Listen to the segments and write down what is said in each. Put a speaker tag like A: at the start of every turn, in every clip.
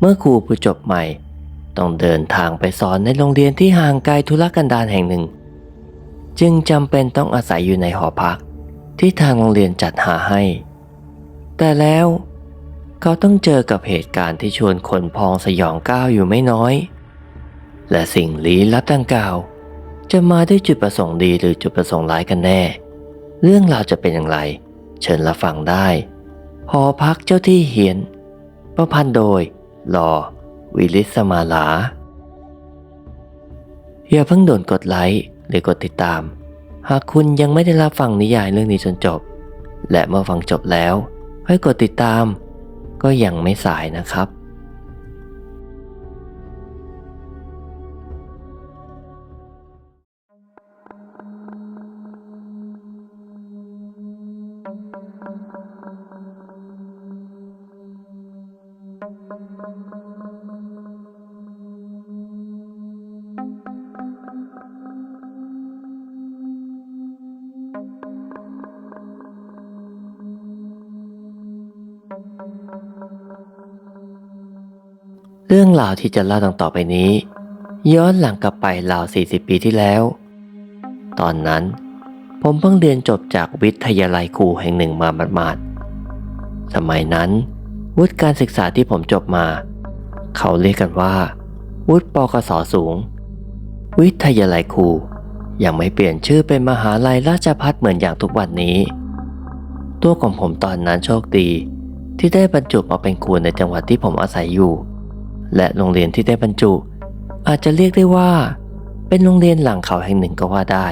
A: เมื่อครูผู้จบใหม่ ต้องเดินทางไปสอนในโรงเรียนที่ห่างไกลทุรกันดารแห่งหนึ่ง จึงจำเป็นต้องอาศัยอยู่ในหอพักที่ทางโรงเรียนจัดหาให้ แต่แล้วเขาต้องเจอกับเหตุการณ์ที่ชวนคนพองสยองก้าวอยู่ไม่น้อย และสิ่งลี้ลับดังกล่าว จะมาด้วยจุดประสงค์ดีหรือจุดประสงค์ร้ายกันแน่ เรื่องราวจะเป็นอย่างไร เชิญรับฟังได้ หอพักเจ้าที่เหียน ประพันธ์โดย หลอวิลิสสมาลา อย่าเพิ่งโดนกดไลค์หรือกดติดตาม หากคุณยังไม่ได้รับฟังนิยายเรื่องนี้จนจบ และเมื่อฟังจบแล้ว ค่อยกดติดตาม ก็ยังไม่สายนะครับ เรื่องราวที่จะเล่าต่อไปนี้ ย้อนหลังกลับไปราว 40 ปีที่แล้ว ตอนนั้น ผมเพิ่งเรียนจบจากวิทยาลัยครูแห่งหนึ่งมาหมาดๆสมัยนั้น วุฒิการศึกษาที่ผมจบมา เขาเรียกกันว่า วุฒิปกศสูง วิทยาลัยครูยังไม่เปลี่ยนชื่อเป็นมหาลัยราชพัฒเหมือนอย่างทุกวันนี้ ตัวของผมตอนนั้นโชคดี ที่ได้บรรจุมาเป็นครูในจังหวัดที่ผมอาศัยอยู่ และโรงเรียนที่ได้บรรจุ อาจจะเรียกได้ว่า เป็นโรงเรียนหลังเขาแห่งหนึ่งก็ว่าได้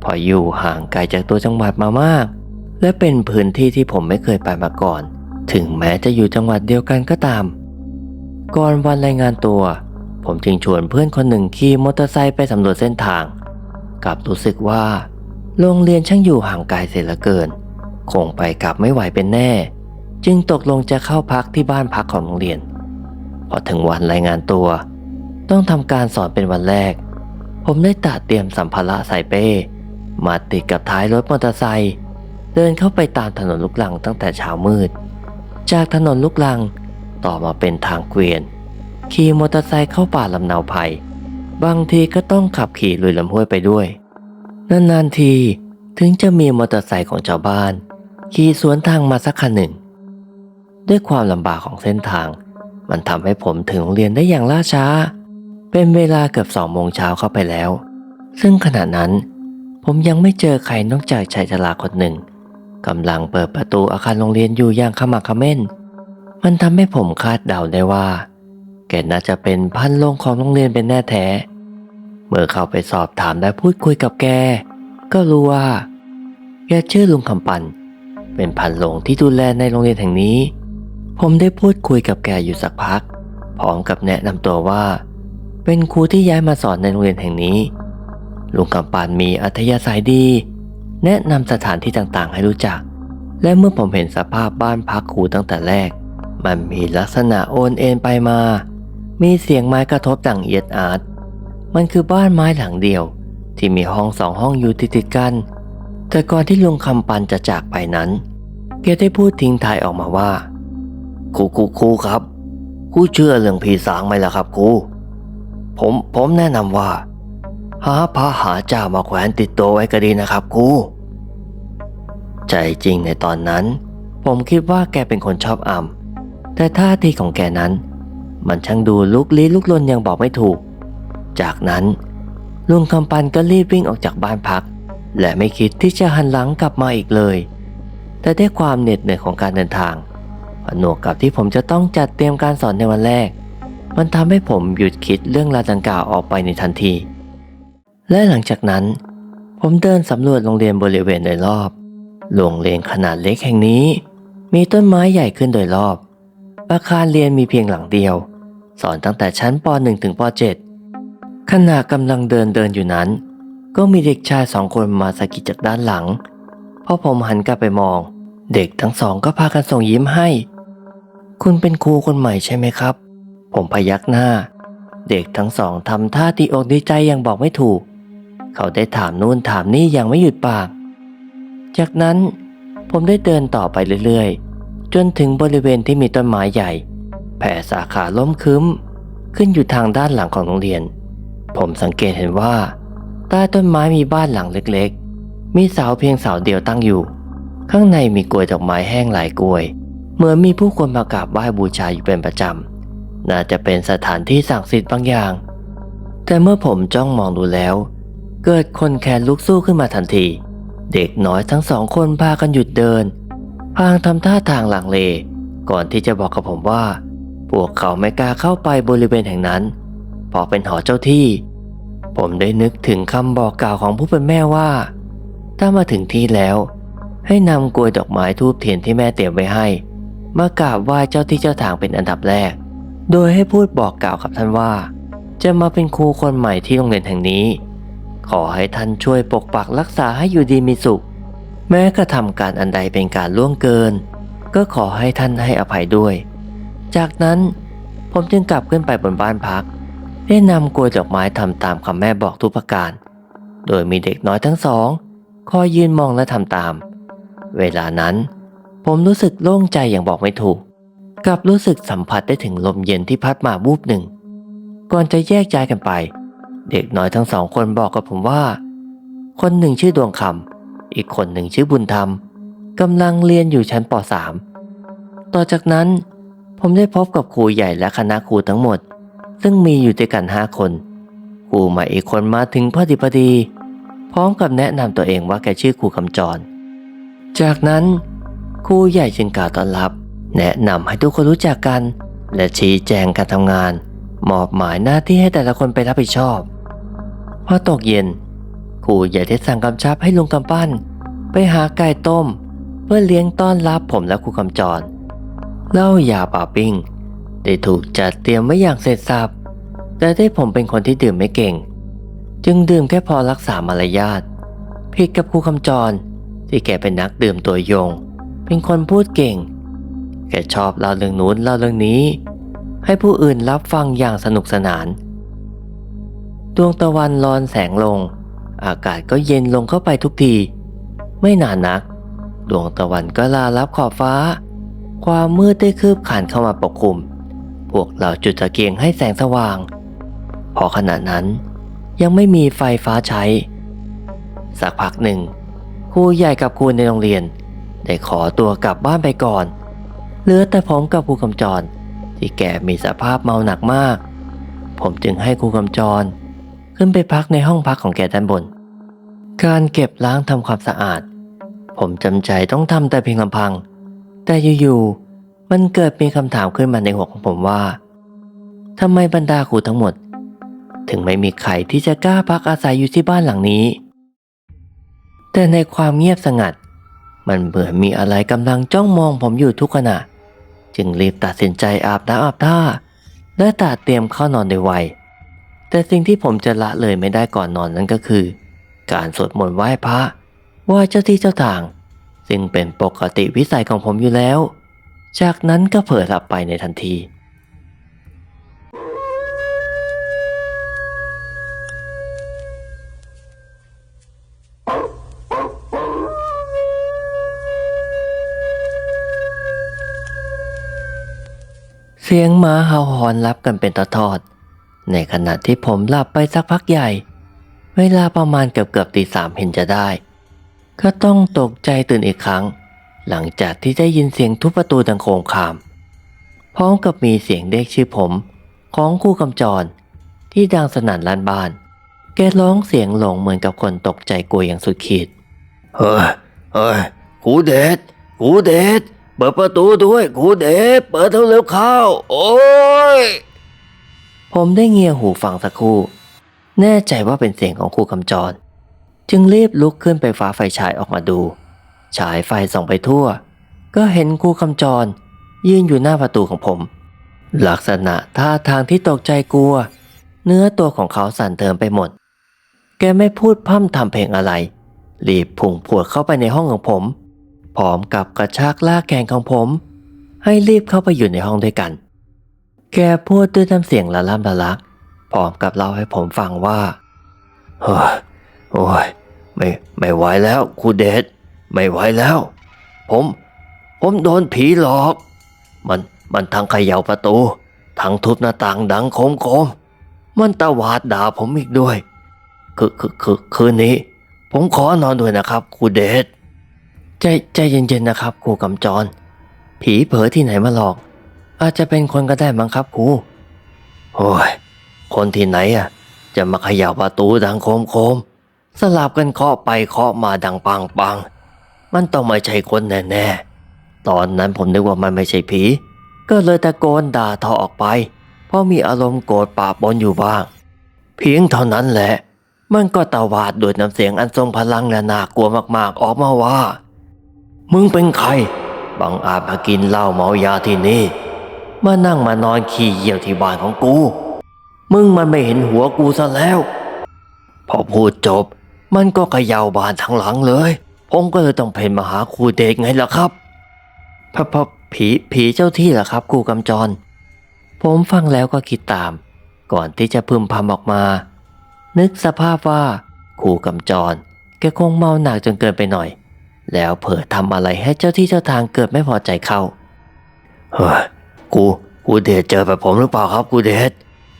A: เพออยู่ห่างไกลจากตัวจังหวัดมามาก และเป็นพื้นที่ที่ผมไม่เคยไปมาก่อน ถึงแม้จะอยู่จังหวัดเดียวกันก็ตาม ก่อนวันรายงานตัว ผมจึงชวนเพื่อนคนหนึ่งขี่มอเตอร์ไซค์ไปสำรวจเส้นทาง กลับรู้สึกว่า โรงเรียนช่างอยู่ห่างไกลเสียเหลือเกิน คงไปกลับไม่ไหวเป็นแน่ จึงตกลงจะเข้าพักที่บ้านพักของโรงเรียน พอถึงวันรายงานตัว ต้องทำการสอนเป็นวันแรก ผมได้ตัดเตรียมสัมภาระใส่เป้ มาติดกับท้ายรถมอเตอร์ไซค์เดินเข้าไปตามถนนลูกลังตั้งแต่เช้ามืด จากถนนลูกลังต่อมาเป็นทางเกวียน ขี่มอเตอร์ไซค์เข้าป่าลำเนาไผ่บางทีก็ต้องขับขี่ลุยลำห้วยไปด้วย นานๆทีถึงจะมีมอเตอร์ไซค์ของชาวบ้าน ขี่สวนทางมาสักคันหนึ่ง ด้วยความลำบากของเส้นทาง มันทำให้ผมถึงโรงเรียนได้อย่างล่าช้า เป็นเวลาเกือบสองโมงเช้าเข้าไปแล้ว ซึ่งขณะนั้น ผมยังไม่เจอใครนอกจากชายชราคนหนึ่งกำลังเปิดประตูอาคารโรงเรียนอยู่อย่างขมักเขม้น มันทำให้ผมคาดเดาได้ว่า แกน่าจะเป็นพันโรงของโรงเรียนเป็นแน่แท้ เมื่อเข้าไปสอบถามและพูดคุยกับแก ก็รู้ว่า แกชื่อลุงคำปัน เป็นพันโรงที่ดูแลในโรงเรียนแห่งนี้ ผมได้พูดคุยกับแกอยู่สักพัก พร้อมกับแนะนำตัวว่า เป็นครูที่ย้ายมาสอนในโรงเรียนแห่งนี้ ลุงกำปานมีอัธยาศัยดี แนะนำสถานที่ต่างๆ ให้รู้จัก และเมื่อผมเห็นสภาพบ้านพักครูตั้งแต่แรก มันมีลักษณะโอนเอ็นไปมา มีเสียงไม้กระทบดังเอียดอาร์ตมันคือบ้านไม้หลังเดียว ที่มีห้องสองห้องอยู่ติดๆกัน แต่ก่อนที่ลุงคำปันจะจากไปนั้น แกได้พูดทิ้งทายออกมาว่า ครูครูครูครับครูเชื่อเรื่องผีสางไหมล่ะครับครูผมผมแนะนำว่า หาพระหาเจ้ามาแขวนติดตัวไว้ก็ดีนะครับครูใจจริงในตอนนั้น ผมคิดว่าแกเป็นคนชอบอ่ำแต่ท่าทีของแกนั้น มันช่างดูลุกลี้ลุกลนยังบอกไม่ถูก จากนั้นลุงคำปันก็รีบวิ่งออกจากบ้านพัก และไม่คิดที่จะหันหลังกลับมาอีกเลย แต่ด้วยความเหน็ดเหนื่อยของการเดินทาง ผนวกกับที่ผมจะต้องจัดเตรียมการสอนในวันแรก มันทำให้ผมหยุดคิดเรื่องราวดังกล่าวออกไปในทันที และหลังจากนั้น ผมเดินสำรวจโรงเรียนบริเวณโดยรอบ โรงเรียนขนาดเล็กแห่งนี้ มีต้นไม้ใหญ่ขึ้นโดยรอบ อาคารเรียนมีเพียงหลังเดียว สอนตั้งแต่ชั้นป .1 ถึงป .7 ขณะกำลังเดินเดินอยู่นั้น ก็มีเด็กชายสองคนมาสะกิดจากด้านหลังพอผมหันกลับไปมอง เด็กทั้งสองก็พากันส่งยิ้มให้ คุณเป็นครูคนใหม่ใช่ไหมครับ ผมพยักหน้า เด็กทั้งสองทำท่าตีอกดีใจอย่างบอกไม่ถูก เขาได้ถามนู่นถามนี่อย่างไม่หยุดปาก จากนั้นผมได้เดินต่อไปเรื่อยๆ จนถึงบริเวณที่มีต้นไม้ใหญ่ แผ่สาขาล้มคึ้ม ขึ้นอยู่ทางด้านหลังของโรงเรียน ผมสังเกตเห็นว่า ใต้ต้นไม้มีบ้านหลังเล็กๆ มีเสาเพียงเสาเดียวตั้งอยู่ ข้างในมีกลวยดอกไม้แห้งหลายกลวย เหมือนมีผู้คนมากราบไหว้บูชาอยู่เป็นประจำ น่าจะเป็นสถานที่ศักดิ์สิทธิ์บางอย่าง แต่เมื่อผมจ้องมองดูแล้ว เกิดคนแคนลุกสู้ขึ้นมาทันที เด็กน้อยทั้งสองคนพากันหยุดเดิน พางทำท่าทางหลังเล ก่อนที่จะบอกกับผมว่า พวกเขาไม่กล้าเข้าไปบริเวณแห่งนั้น เพราะเป็นหอเจ้าที่ ผมได้นึกถึงคำบอกกล่าวของผู้เป็นแม่ว่า ถ้ามาถึงที่แล้ว ให้นำกลวยดอกไม้ทูบเทียนที่แม่เตรียมไว้ให้ มากราบไหว้เจ้าที่เจ้าทางเป็นอันดับแรก โดยให้พูดบอกกล่าวกับท่านว่า จะมาเป็นครูคนใหม่ที่โรงเรียนแห่งนี้ ขอให้ท่านช่วยปกปักรักษาให้อยู่ดีมีสุข แม้กระทำการอันใดเป็นการล่วงเกิน ก็ขอให้ท่านให้อภัยด้วย จากนั้นผมจึงกลับขึ้นไปบนบ้านพัก ได้นำกลวยดอกไม้ทำตามคำแม่บอกทุกประการ โดยมีเด็กน้อยทั้งสองคอยยืนมองและทำตาม เวลานั้น ผมรู้สึกโล่งใจอย่างบอกไม่ถูก กลับรู้สึกสัมผัสได้ถึงลมเย็นที่พัดมาวูบหนึ่ง ก่อนจะแยกย้ายกันไป เด็กน้อยทั้งสองคนบอกกับผมว่า คนหนึ่งชื่อดวงคำอีกคนหนึ่งชื่อบุญธรรมกำลังเรียนอยู่ชั้นป .3 ต่อจากนั้น ผมได้พบกับครูใหญ่และคณะครูทั้งหมด ซึ่งมีอยู่ด้วยกันห้าคนครูใหม่อีกคนมาถึงพอดีพอดี พร้อมกับแนะนำตัวเองว่าแกชื่อครูคำจร จากนั้น ครูใหญ่จึงกล่าวต้อนรับ แนะนำให้ทุกคนรู้จักกัน และชี้แจงการทำงาน มอบหมายหน้าที่ให้แต่ละคนไปรับผิดชอบพอตกเย็นครูใหญ่ได้สั่งกำชับให้ลุงกำปั้น ไปหาไก่ต้ม เพื่อเลี้ยงต้อนรับผมและครูคำจรเหล้ายาป่าปิ้ง ได้ถูกจัดเตรียมไว้อย่างเสร็จสับแต่ได้ผมเป็นคนที่ดื่มไม่เก่ง จึงดื่มแค่พอรักษามารยาทผิดกับครูคำจร ที่แกเป็นนักดื่มตัวยง เป็นคนพูดเก่ง แกชอบเล่าเรื่องนู้นเล่าเรื่องนี้ ให้ผู้อื่นรับฟังอย่างสนุกสนาน ดวงตะวันลอนแสงลง อากาศก็เย็นลงเข้าไปทุกที ไม่นานนัก ดวงตะวันก็ลาลับขอบฟ้า ความมืดได้คืบคลานเข้ามาปกคลุม พวกเราจุดตะเกียงให้แสงสว่าง พอขณะนั้นยังไม่มีไฟฟ้าใช้ สักพักหนึ่งครูใหญ่กับครูในโรงเรียน ได้ขอตัวกลับบ้านไปก่อน เหลือแต่ผมกับครูกำจร ที่แกมีสภาพเมาหนักมาก ผมจึงให้ครูกำจร ขึ้นไปพักในห้องพักของแกด้านบน การเก็บล้างทำความสะอาด ผมจำใจต้องทำแต่เพียงลำพัง แต่อยู่ๆมันเกิดมีคำถามขึ้นมาในหัวของผมว่าทำไมบรรดาครูทั้งหมด ถึงไม่มีใครที่จะกล้าพักอาศัยอยู่ที่บ้านหลังนี้ แต่ในความเงียบสงัด มันเหมือนมีอะไรกำลังจ้องมองผมอยู่ทุกขณะ จึงรีบตัดสินใจอาบน้ำอาบท่า และตัดเตรียมเข้านอนโดยไวแต่สิ่งที่ผมจะละเลยไม่ได้ก่อนนอนนั้นก็คือ การสวดมนต์ไหว้พระไหว้เจ้าที่เจ้าทาง ซึ่งเป็นปกติวิสัยของผมอยู่แล้ว จากนั้นก็เผลอหลับไปในทันที สียงหมาเห่าหอนรับกันเป็นตอดๆในขณะที่ผมหลับไปสักพักใหญ่ เวลาประมาณเกือบเกือบตีสามเห็นจะได้ ก็ต้องตกใจตื่นอีกครั้ง หลังจากที่ได้ยินเสียงทุบประตูดังโครมคาม พร้อมกับมีเสียงเรียกชื่อผม ของครูกำจร ที่ดังสนั่นลั่นบ้าน แกร้องเสียงหลงเหมือนกับคนตกใจกลัวอย่างสุดขีด เฮ้ยเฮ้ยครูเดชครูเดช เปิดประตูด้วยครูเดชเปิดเร็วๆเข้า โอ้ย ผมได้เงียหูฟังสักครู่ แน่ใจว่าเป็นเสียงของครูกำจร จึงรีบลุกขึ้นไปฟ้าไฟฉายออกมาดู ฉายไฟส่องไปทั่ว ก็เห็นครูคำจร ยืนอยู่หน้าประตูของผม ลักษณะท่าทางที่ตกใจกลัว เนื้อตัวของเขาสั่นเทิมไปหมด แกไม่พูดพร่ำทำเพลงอะไร รีบพุ่งพวดเข้าไปในห้องของผม พร้อมกับกระชากลากแขนของผม ให้รีบเข้าไปอยู่ในห้องด้วยกัน แกพูดด้วยน้ำเสียงละล่ำละลักพร้อมกับเล่าให้ผมฟังว่าเฮ้ยโอ้ยไม่ไม่ไหวแล้วครูเดชไม่ไหวแล้ว ผม ผมโดนผีหลอก มันมันทั้งเขย่าประตูทั้งทุบหน้าต่างดังโคมโคมมันตะหวาดด่าผมอีกด้วย คือคือคือคืนนี้ ผมขอนอนด้วยนะครับครูเดช ใจใจเย็นๆนะครับครูกำจร ผีเผลอที่ไหนมาหลอก อาจจะเป็นคนก็ได้มั้งครับครูโอ้ยคนที่ไหนอะ จะมาขย่าประตูดังโคมโคมๆสลับกันเคาะไปเคาะมาดังปังปังๆมันต้องไม่ใช่คนแน่ๆ ตอนนั้นผมนึกว่ามันไม่ใช่ผี ก็เลยตะโกนด่าทอออกไป เพราะมีอารมณ์โกรธปะปนอยู่บ้าง เพียงเท่านั้นแหละ มันก็ตาวาดด้วยน้ำเสียงอันทรงพลังและน่ากลัวมากๆ ออกมาว่า มึงเป็นใคร บังอาจมากินเหล้าเมายาที่นี่ มานั่งมานอนขี้เยี่ยวที่บ้านของกู มึงมันไม่เห็นหัวกูซะแล้ว พอพูดจบ มันก็เขย่าบานทั้งหลังเลย ผมก็เลยต้องเพ่นมาหาครูเดชไงล่ะครับพะพะผีผีเจ้าที่เหรอครับครูกำจร ผมฟังแล้วก็คิดตาม ก่อนที่จะพึมพำออกมา นึกสภาพว่าครูกำจรแกคงเมาหนักจนเกินไปหน่อย แล้วเผลอทำอะไรให้เจ้าที่เจ้าทางเกิดไม่พอใจเข้า เฮ้ย กู กูเดชเจอแบบผมหรือเปล่าครับกูเดช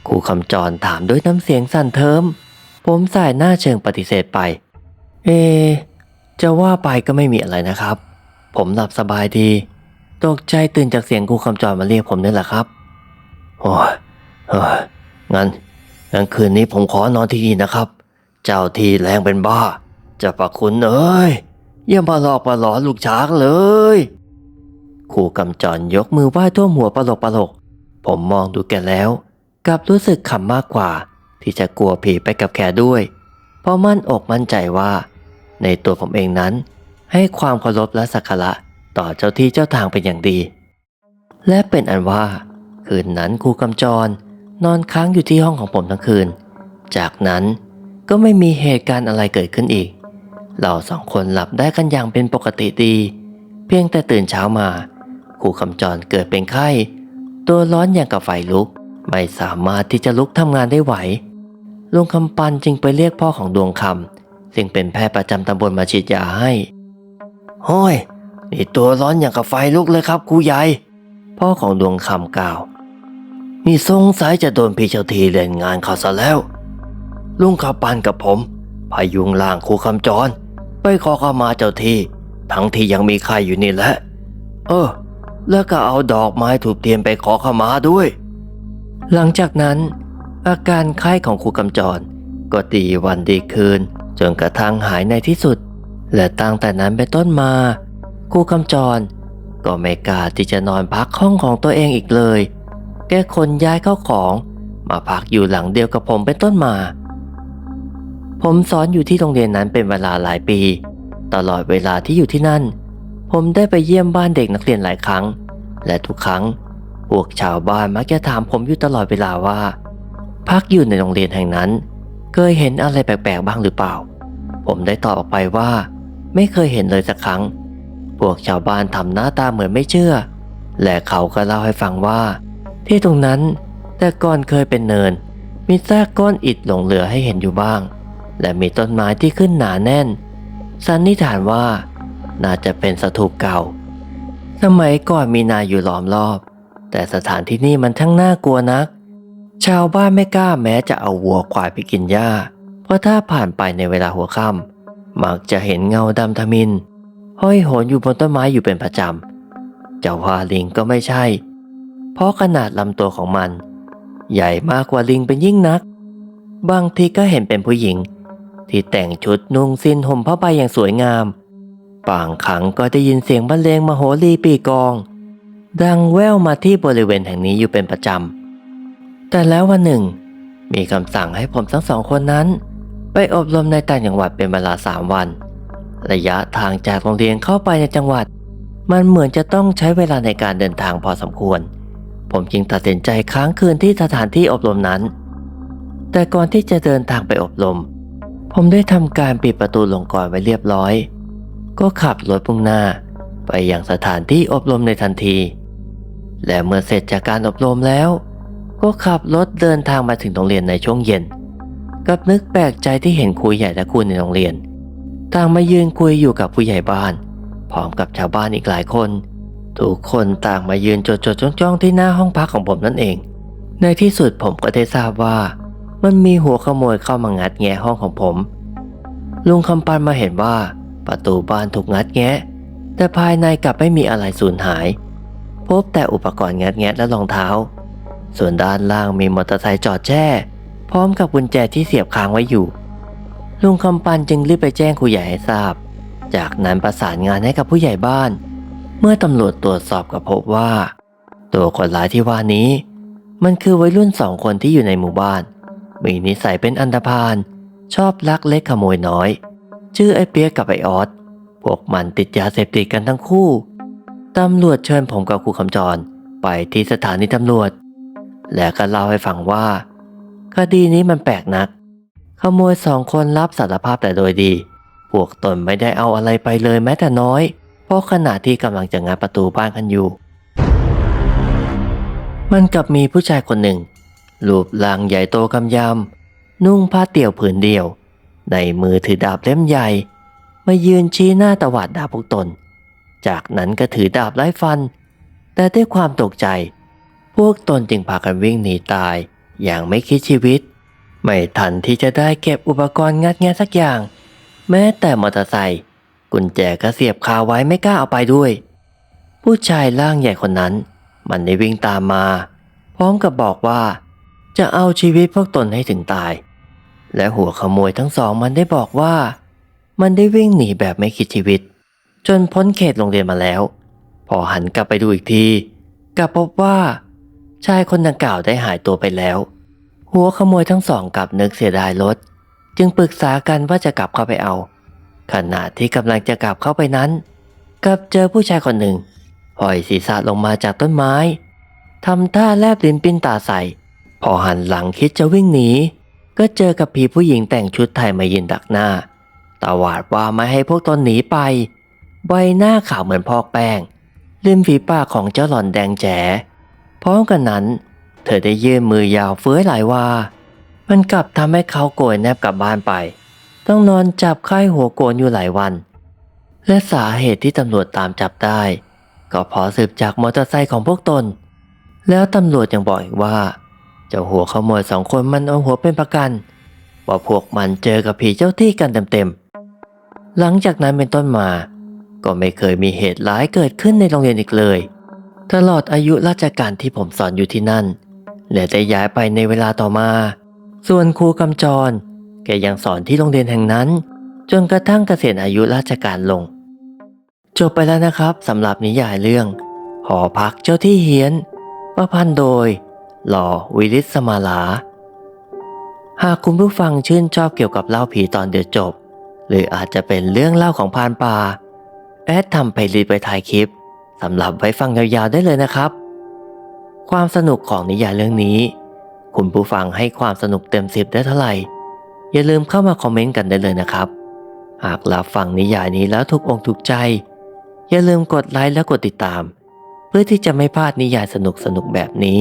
A: ครูคำจรถามด้วยน้ำเสียงสั่นเทิม ผมสายหน้าเชิงปฏิเสธไป เอ จะว่าไปก็ไม่มีอะไรนะครับ ผมหลับสบายดี ตกใจตื่นจากเสียงครูคำจรมาเรียกผมนี่แหละครับ โอ้ยเฮ้ยงั้นงั้นคืนนี้ผมขอนอนที่นี่นะครับ เจ้าที่แรงเป็นบ้า จะประคุณเอ้ย อย่ามาหลอกมาหลอนลูกช้างเลยครูกำจรยกมือไหว้ท่วมหัวปลกปลกผมมองดูแกแล้วกลับรู้สึกขำมากกว่า ที่จะกลัวผีไปกับแกด้วย เพราะมั่นอกมั่นใจว่า ในตัวผมเองนั้น ให้ความเคารพและสักการะต่อเจ้าที่เจ้าทางเป็นอย่างดี และเป็นอันว่า คืนนั้นครูกำจร นอนค้างอยู่ที่ห้องของผมทั้งคืน จากนั้นก็ไม่มีเหตุการณ์อะไรเกิดขึ้นอีก เราสองคนหลับได้กันอย่างเป็นปกติดี เพียงแต่ตื่นเช้ามาครูคำจรเกิดเป็นไข้ ตัวร้อนอย่างกับไฟลุก ไม่สามารถที่จะลุกทำงานได้ไหวลุงคำปันจึงไปเรียกพ่อของดวงคำซึ่งเป็นแพทย์ประจำตำบลมาฉีดยาให้โอ้ยนี่ตัวร้อนอย่างกับไฟลุกเลยครับครูใหญ่พ่อของดวงคำกล่าว นี่สงสัยจะโดนพี่เจ้าทีเล่นงานเขาซะแล้ว ลุงขับปันกับผมพายุงล่างครูคำจร ไปขอเข้ามาเจ้าที่ทั้งที่ยังมีใครอยู่นี่แหละ เออ แล้วก็เอาดอกไม้ถูกเทียนไปขอเข้ามาด้วย หลังจากนั้น อาการไข้ของครูกำจร ก็ดีวันดีคืน จนกระทั่งหายในที่สุด และตั้งแต่นั้นเป็นต้นมาครูกำจร ก็ไม่กล้าที่จะนอนพักห้องของตัวเองอีกเลย แกคนย้ายเข้าของ มาพักอยู่หลังเดียวกับผมเป็นต้นมา ผมสอนอยู่ที่โรงเรียนนั้นเป็นเวลาหลายปี ตลอดเวลาที่อยู่ที่นั่น ผมได้ไปเยี่ยมบ้านเด็กนักเรียนหลายครั้ง และทุกครั้ง พวกชาวบ้านมักจะถามผมอยู่ตลอดเวลาว่า พักอยู่ในโรงเรียนแห่งนั้น เคยเห็นอะไรแปลกๆบ้างหรือเปล่า ผมได้ตอบออกไปว่า ไม่เคยเห็นเลยสักครั้ง พวกชาวบ้านทำหน้าตาเหมือนไม่เชื่อ และเขาก็เล่าให้ฟังว่า ที่ตรงนั้นแต่ก่อนเคยเป็นเนิน มีซากก้อนอิฐหลงเหลือให้เห็นอยู่บ้าง และมีต้นไม้ที่ขึ้นหนาแน่น สันนิษฐานว่าน่าจะเป็นสถูปเก่า สมัยก่อนมีนาอยู่ล้อมรอบ แต่สถานที่นี่มันทั้งน่ากลัวนัก ชาวบ้านไม่กล้าแม้จะเอาวัวควายไปกินหญ้า เพราะถ้าผ่านไปในเวลาหัวค่ำมักจะเห็นเงาดำทมิน ห้อยโหนอยู่บนต้นไม้อยู่เป็นประจำ เจะว่าลิงก็ไม่ใช่ เพราะขนาดลำตัวของมัน ใหญ่มากกว่าลิงเป็นยิ่งนัก บางทีก็เห็นเป็นผู้หญิง ที่แต่งชุดนุ่งสิ้นห่มผ้าใบอย่างสวยงามบางครั้งก็ได้ยินเสียงบรรเลงมโหรีปีกอง ดังแว่วมาที่บริเวณแห่งนี้อยู่เป็นประจำ แต่แล้ววันหนึ่ง มีคำสั่งให้ผมทั้งสองคนนั้น ไปอบรมในต่างจังหวัดเป็นเวลาสามวัน ระยะทางจากโรงเรียนเข้าไปในจังหวัด มันเหมือนจะต้องใช้เวลาในการเดินทางพอสมควร ผมจึงตัดสินใจค้างคืนที่สถานที่อบรมนั้น แต่ก่อนที่จะเดินทางไปอบรม ผมได้ทำการปิดประตูลงก่อนไว้เรียบร้อย ก็ขับรถพุ่งหน้า ไปยังสถานที่อบรมในทันที และเมื่อเสร็จจากการอบรมแล้ว ก็ขับรถเดินทางมาถึงโรงเรียนในช่วงเย็น กับนึกแปลกใจที่เห็นครูใหญ่และครูในโรงเรียนต่างมายืนคุยอยู่กับผู้ใหญ่บ้าน พร้อมกับชาวบ้านอีกหลายคน ทุกคนต่างมายืนจดจดจ้องจ้องที่หน้าห้องพักของผมนั่นเอง ในที่สุดผมก็ได้ทราบว่า มันมีหัวขโมยเข้ามางัดแงะห้องของผม ลุงคำปันมาเห็นว่า ประตูบ้านถูกงัดแงะ แต่ภายในกลับไม่มีอะไรสูญหาย พบแต่อุปกรณ์งัดแงะและรองเท้า ส่วนด้านล่างมีมอเตอร์ไซค์จอดแช่ พร้อมกับกุญแจที่เสียบค้างไว้อยู่ ลุงคำปันจึงรีบไปแจ้งครูใหญ่ให้ทราบ จากนั้นประสานงานให้กับผู้ใหญ่บ้าน เมื่อตำรวจตรวจสอบก็พบว่า ตัวคนร้ายที่ว่านี้ มันคือวัยรุ่นสองคนที่อยู่ในหมู่บ้าน มีนิสัยเป็นอันธพาลชอบลักเล็กขโมยน้อย ชื่อไอ้เปียกกับไอออสพวกมันติดยาเสพติดกันทั้งคู่ตำรวจเชิญผมกับครูคำจรไปที่สถานีตำรวจ และก็เล่าให้ฟังว่า คดีนี้มันแปลกนัก ขโมยสองคนรับสารภาพแต่โดยดี พวกตนไม่ได้เอาอะไรไปเลยแม้แต่น้อย เพราะขณะที่กำลังจะงัดประตูบ้านกันอยู่ มันกับมีผู้ชายคนหนึ่ง รูปร่างใหญ่โตกำยำนุ่งผ้าเตี่ยวผืนเดียว ในมือถือดาบเล่มใหญ่ มายืนชี้หน้าตวาดด่าพวกตน จากนั้นก็ถือดาบไล่ฟัน แต่ด้วยความตกใจ พวกตนจึงพากันวิ่งหนีตาย อย่างไม่คิดชีวิต ไม่ทันที่จะได้เก็บอุปกรณ์งัดแงะสักอย่าง แม้แต่มอเตอร์ไซค์กุญแจก็เสียบคาไว้ไม่กล้าเอาไปด้วย ผู้ชายร่างใหญ่คนนั้น มันได้วิ่งตามมา พร้อมกับบอกว่า จะเอาชีวิตพวกตนให้ถึงตาย และหัวขโมยทั้งสองมันได้บอกว่า มันได้วิ่งหนีแบบไม่คิดชีวิต จนพ้นเขตโรงเรียนมาแล้ว พอหันกลับไปดูอีกทีกลับพบว่า ชายคนดังกล่าวได้หายตัวไปแล้ว หัวขโมยทั้งสองกลับนึกเสียดายรถ จึงปรึกษากันว่าจะกลับเข้าไปเอา ขณะที่กำลังจะกลับเข้าไปนั้นกลับเจอผู้ชายคนหนึ่งห้อยศีรษะลงมาจากต้นไม้ทำท่าแลบลิ้นปิ้นตาใส่ พอหันหลังคิดจะวิ่งหนีก็เจอกับผีผู้หญิงแต่งชุดไทยมายืนดักหน้าตวาดว่าไม่ให้พวกตนหนีไป ใบหน้าขาวเหมือนพอกแป้งริมฝีปากของเจ้าหล่อนแดงแจ๋พร้อมกันนั้น เธอได้ยื่นมือยาวเฟื้อยหลายว่ามันกลับทำให้เขาโกยแนบกลับบ้านไป ต้องนอนจับไข้หัวโกนอยู่หลายวัน และสาเหตุที่ตำรวจตามจับได้ ก็เพอสืบจากมอเตอร์ไซค์ของพวกตน แล้วตำรวจยังบอกอีกว่า จ้าหัวขโมยสองคนมันเอาหัวเป็นประกัน ว่าพวกมันเจอกับผีเจ้าที่กันเต็มๆ หลังจากนั้นเป็นต้นมา ก็ไม่เคยมีเหตุร้ายเกิดขึ้นในโรงเรียนอีกเลย ตลอดอายุราชการที่ผมสอนอยู่ที่นั่นและได้ย้ายไปในเวลาต่อมา ส่วนครูกำจร แกยังสอนที่โรงเรียนแห่งนั้น จนกระทั่งเกษียณอายุราชการลง จบไปแล้วนะครับสำหรับนิยายเรื่อง หอพักเจ้าที่เฮียน ประพันธ์โดย หล่อวิลิสสมาลา หากคุณผู้ฟังชื่นชอบเกี่ยวกับเล่าผีตอนเดียวจบ หรืออาจจะเป็นเรื่องเล่าของพานป่าแอดทำไปรีดไปถ่ายคลิปสำหรับไว้ฟังยาวๆได้เลยนะครับ ความสนุกของนิยายเรื่องนี้ คุณผู้ฟังให้ความสนุกเต็มสิบได้เท่าไหร่ อย่าลืมเข้ามาคอมเมนต์กันได้เลยนะครับ หากรับฟังนิยายนี้แล้วถูกอกถูกใจ อย่าลืมกดไลค์และกดติดตาม เพื่อที่จะไม่พลาดนิยายสนุกๆแบบนี้